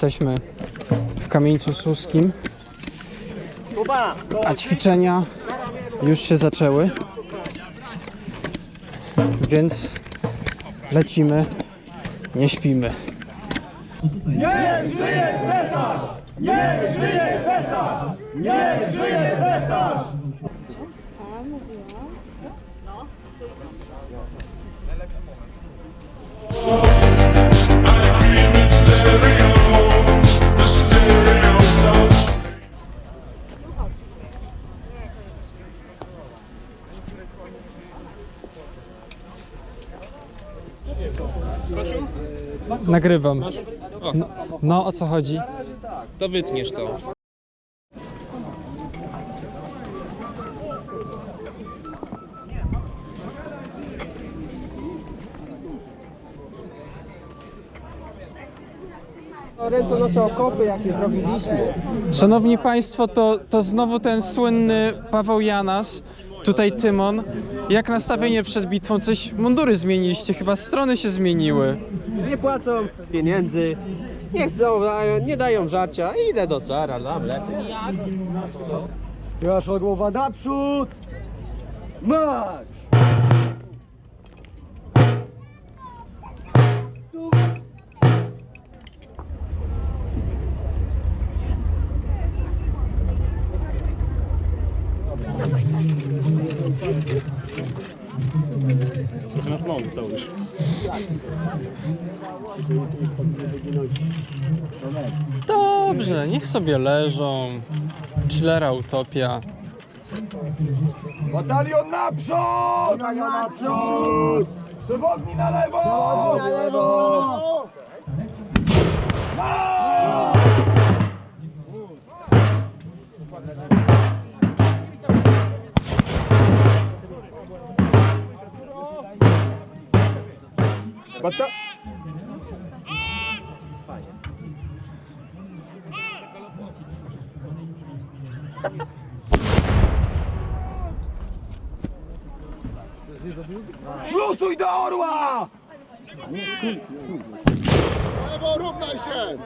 Jesteśmy w Kamieńcu Suskim, a ćwiczenia już się zaczęły, więc lecimy, nie śpimy. Niech żyje cesarz! Niech żyje cesarz! Niech żyje cesarz! Nagrywam. No, no o co chodzi? To wytniesz to. Ręce nasze okopy, jakie zrobiliśmy. Szanowni Państwo, to, to znowu ten słynny Paweł Janas, tutaj Tymon. Jak nastawienie przed bitwą? Coś mundury zmieniliście, chyba strony się zmieniły. Nie płacą pieniędzy, nie chcą, nie dają żarcia. Idę do cara, dam lepiej. Straż głowa naprzód! Marsz! Dobrze, niech sobie leżą. Chillera utopia. Batalion naprzód! Batalion naprzód! Przewodni na lewo! Przewodni na lewo! Bata... Szlusuj do orła! Lewo, równaj się!